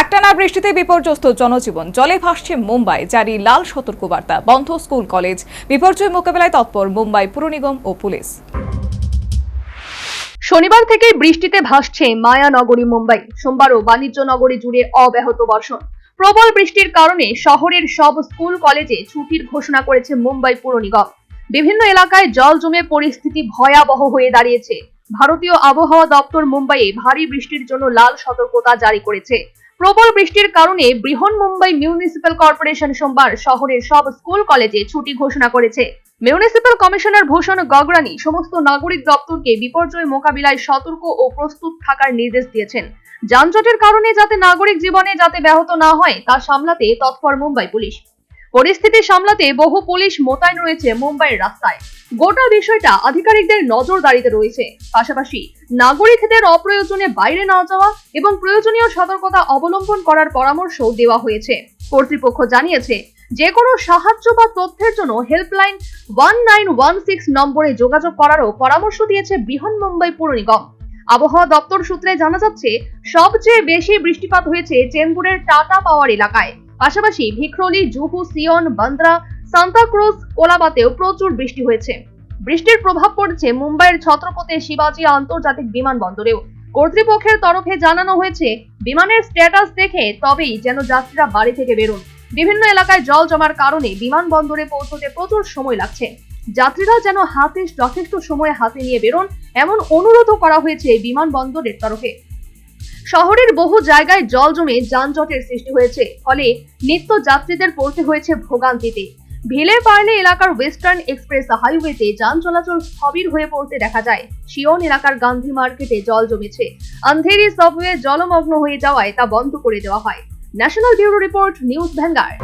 একটানা বৃষ্টিতে বিপর্যস্ত জনজীবন। জলে ভাসছে মুম্বাই, জারি লাল সতর্কবার্তা। বন্ধ স্কুল, কলেজ। বিপর্যয় মোকাবেলায় তৎপর মুম্বাই পুর নিগম ও পুলিশ। শনিবার থেকে বৃষ্টিতে ভাসছে মায়ানগরী, মুম্বাই। সোমবারও বাণিজ্য নগরী জুড়ে অব্যাহত বর্ষণ। প্রবল বৃষ্টির কারণে শহরের সব স্কুল, কলেজে ছুটির ঘোষণা করেছে মুম্বাই পুর নিগম। বিভিন্ন এলাকায় জল জমে পরিস্থিতি ভয়াবহ হয়ে দাঁড়িয়েছে। ভারতীয় আবহাওয়া দপ্তর মুম্বাইয়ে ভারী বৃষ্টির জন্য লাল সতর্কতা জারি করেছে। প্রবল বৃষ্টির কারণে বৃহন মুম্বাই মিউনিসিপ্যাল কর্পোরেশন সোমবার শহরের সব স্কুল কলেজে ছুটি ঘোষণা করেছে। মিউনিসিপ্যাল কমিশনার ভূষণ গগরানি সমস্ত নাগরিক দপ্তরকে বিপর্যয় মোকাবিলায় সতর্ক ও প্রস্তুত থাকার নির্দেশ দিয়েছেন। যানজটের কারণে যাতে নাগরিক জীবনে যাতে ব্যাহত না হয়, তা সামলাতে তৎপর মুম্বাই পুলিশ। পরিস্থিতি সামলাতে বহু পুলিশ মোতায়েন রয়েছে মুম্বাইয়ের রাস্তায়। গোটা বিষয়টা আধিকারিকদের নজরদারিতে রয়েছে। পাশাপাশি নাগরিকদের অপ্রয়োজনে বাইরে না যাওয়া এবং প্রয়োজনীয় সতর্কতা অবলম্বন করার পরামর্শ দেওয়া হয়েছে। কর্তৃপক্ষ জানিয়েছে যে কোনো সাহায্য বা তথ্যের জন্য helpline one nine one six নম্বরে যোগাযোগ করারও পরামর্শ দিয়েছে বৃহন মুম্বাই পুর নিগম। আবহাওয়া দপ্তর সূত্রে জানা যাচ্ছে, সবচেয়ে বেশি বৃষ্টিপাত হয়েছে চেম্বুরের টাটা পাওয়ার এলাকায়। পাশাপাশি ভিক্রোলি জুহু, সিয়ন, বান্দ্রা সান্তাক্রুজ কোলাবাতেও প্রচুর বৃষ্টি হয়েছে। বৃষ্টির প্রভাব পড়েছে মুম্বাইয়ের ছত্রপতি শিবাজী আন্তর্জাতিক বিমানবন্দরেও। কর্তৃপক্ষের তরফে জানানো হয়েছে, বিমানের স্ট্যাটাস দেখে তবেই যেন যাত্রীরা বাড়ি থেকে বেরোন। বিভিন্ন এলাকায় জল জমার কারণে বিমানবন্দরে পৌঁছতে প্রচুর সময় লাগছে। যাত্রীরা যেন হাতে যথেষ্ট সময় হাতে নিয়ে বেরোন, এমন অনুরোধও করা হয়েছে বিমানবন্দরের তরফে। শহরের বহু জায়গায় জল জমে যানজটের সৃষ্টি হয়েছে, ফলে নিত্য যাত্রীদের পড়তে হয়েছে ভোগান্তিতে। ভিলে পার্লে এলাকার ওয়েস্টার্ন এক্সপ্রেস হাইওয়েতে যান চলাচল স্থবির হয়ে পড়তে দেখা যায়। শিয়ন এলাকার গান্ধী মার্কেটে জল জমেছে। আন্ধেরি সাবওয়ে জলমগ্ন হয়ে যাওয়ায় তা বন্ধ করে দেওয়া হয়। National bureau report, news Vanguard